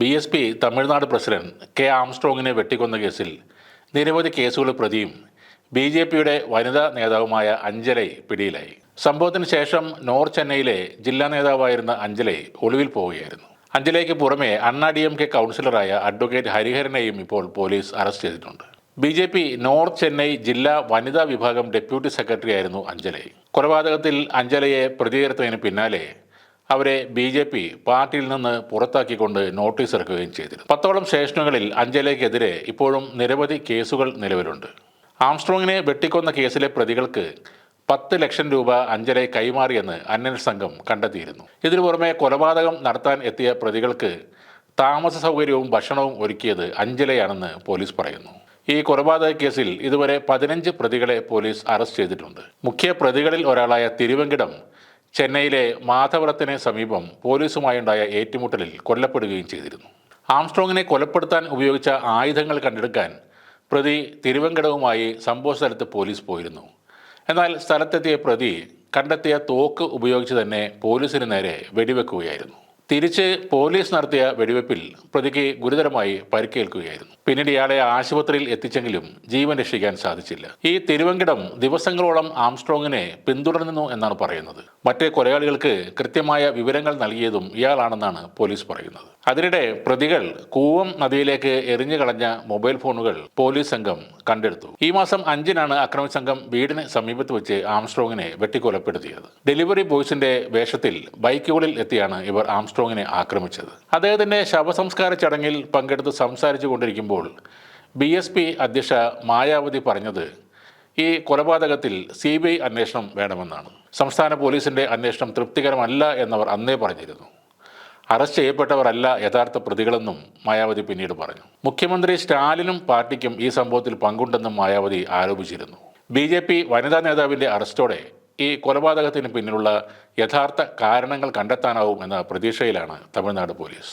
B S P Tamil Nadu president K ആംസ്ട്രോങ്ങിനെ വെട്ടിക്കൊന്ന കേസിൽ നിരവധി കേസുകൾ പ്രതിയും ബി ജെ പിയുടെ വനിതാ നേതാവുമായ അഞ്ജലൈ പിടിയിലായി. സംഭവത്തിന് ശേഷം നോർത്ത് ചെന്നൈയിലെ ജില്ലാ നേതാവായിരുന്ന അഞ്ജലൈ ഒളിവിൽ പോവുകയായിരുന്നു. അഞ്ജലയ്ക്ക് പുറമെ അണ്ണാ ഡി എം കെ കൗൺസിലറായ അഡ്വക്കേറ്റ് ഹരിഹരനെയും ഇപ്പോൾ പോലീസ് അറസ്റ്റ് ചെയ്തിട്ടുണ്ട്. B J P north Chennai ജില്ലാ വനിതാ വിഭാഗം ഡെപ്യൂട്ടി സെക്രട്ടറി ആയിരുന്നു അഞ്ജലൈ. കൊലപാതകത്തിൽ അഞ്ജലയെ പ്രതികരിച്ചതിന് പിന്നാലെ അവരെ ബി ജെ പി പാർട്ടിയിൽ നിന്ന് പുറത്താക്കിക്കൊണ്ട് നോട്ടീസ് ഇറക്കുകയും ചെയ്തിരുന്നു. പത്തോളം സ്റ്റേഷനുകളിൽ അഞ്ചലേക്കെതിരെ ഇപ്പോഴും നിരവധി കേസുകൾ നിലവിലുണ്ട്. ആംസ്ട്രോങ്ങിനെ വെട്ടിക്കൊന്ന കേസിലെ പ്രതികൾക്ക് പത്ത് ലക്ഷം രൂപ അഞ്ജലെ കൈമാറിയെന്ന് അന്വേഷണ സംഘം കണ്ടെത്തിയിരുന്നു. ഇതിനു പുറമെ കൊലപാതകം നടത്താൻ എത്തിയ പ്രതികൾക്ക് താമസ സൗകര്യവും ഭക്ഷണവും ഒരുക്കിയത് അഞ്ജലയാണെന്ന് പോലീസ് പറയുന്നു. ഈ കൊലപാതക കേസിൽ ഇതുവരെ പതിനഞ്ച് പ്രതികളെ പോലീസ് അറസ്റ്റ് ചെയ്തിട്ടുണ്ട്. മുഖ്യ പ്രതികളിൽ ഒരാളായ തിരുവങ്കിടം ചെന്നൈയിലെ മാധവരത്തിന് സമീപം പോലീസുമായുണ്ടായ ഏറ്റുമുട്ടലിൽ കൊല്ലപ്പെടുകയും ചെയ്തിരുന്നു. ആംസ്ട്രോങ്ങിനെ കൊലപ്പെടുത്താൻ ഉപയോഗിച്ച ആയുധങ്ങൾ കണ്ടെടുക്കാൻ പ്രതി തിരുവങ്കടവുമായി സംഭവ സ്ഥലത്ത് പോലീസ് പോയിരുന്നു. എന്നാൽ സ്ഥലത്തെത്തിയ പ്രതി കണ്ടെത്തിയ തോക്ക് ഉപയോഗിച്ച് തന്നെ പോലീസിന് നേരെ വെടിവെക്കുകയായിരുന്നു. തിരിച്ച് പോലീസ് നടത്തിയ വെടിവെപ്പിൽ പ്രതിക്ക് ഗുരുതരമായി പരിക്കേൽക്കുകയായിരുന്നു. പിന്നീട് ഇയാളെ ആശുപത്രിയിൽ എത്തിച്ചെങ്കിലും ജീവൻ രക്ഷിക്കാൻ സാധിച്ചില്ല. ഈ തിരുവങ്കിടം ദിവസങ്ങളോളം ആംസ്ട്രോങ്ങിനെ പിന്തുടർന്നു എന്നാണ് പറയുന്നത്. മറ്റ് കൊലയാളികൾക്ക് കൃത്യമായ വിവരങ്ങൾ നൽകിയതും ഇയാളാണെന്നാണ് പോലീസ് പറയുന്നത്. അതിനിടെ പ്രതികൾ കൂവം നദിയിലേക്ക് എറിഞ്ഞു കളഞ്ഞ മൊബൈൽ ഫോണുകൾ പോലീസ് സംഘം കണ്ടെടുത്തു. ഈ മാസം അഞ്ചിനാണ് അക്രമി സംഘം വീടിന് സമീപത്ത് വെച്ച് ആംസ്ട്രോങ്ങിനെ വെട്ടിക്കൊലപ്പെടുത്തിയത്. ഡെലിവറി ബോയ്സിന്റെ വേഷത്തിൽ ബൈക്കുകളിൽ എത്തിയാണ് ഇവർ ആംസ്ട്രോങ്ങിനെ ആക്രമിച്ചത്. അദ്ദേഹത്തിന്റെ ശവസംസ്കാര ചടങ്ങിൽ പങ്കെടുത്ത് സംസാരിച്ചു കൊണ്ടിരിക്കുമ്പോൾ ബി എസ് പി അധ്യക്ഷ മായാവതി പറഞ്ഞത് ഈ കൊലപാതകത്തിൽ സി ബി ഐ അന്വേഷണം വേണമെന്നാണ്. സംസ്ഥാന പോലീസിന്റെ അന്വേഷണം തൃപ്തികരമല്ല എന്നവർ അന്നേ പറഞ്ഞിരുന്നു. അറസ്റ്റ് ചെയ്യപ്പെട്ടവരല്ല യഥാർത്ഥ പ്രതികളെന്നും മായാവതി പിന്നീട് പറഞ്ഞു. മുഖ്യമന്ത്രി സ്റ്റാലിനും പാർട്ടിക്കും ഈ സംഭവത്തിൽ പങ്കുണ്ടെന്നും മായാവതി ആരോപിച്ചിരുന്നു. ബി ജെ പി വനിതാ നേതാവിന്റെ അറസ്റ്റോടെ ഈ കൊലപാതകത്തിന് പിന്നിലുള്ള യഥാർത്ഥ കാരണങ്ങൾ കണ്ടെത്താനാവും എന്ന പ്രതീക്ഷയിലാണ് തമിഴ്നാട് പോലീസ്.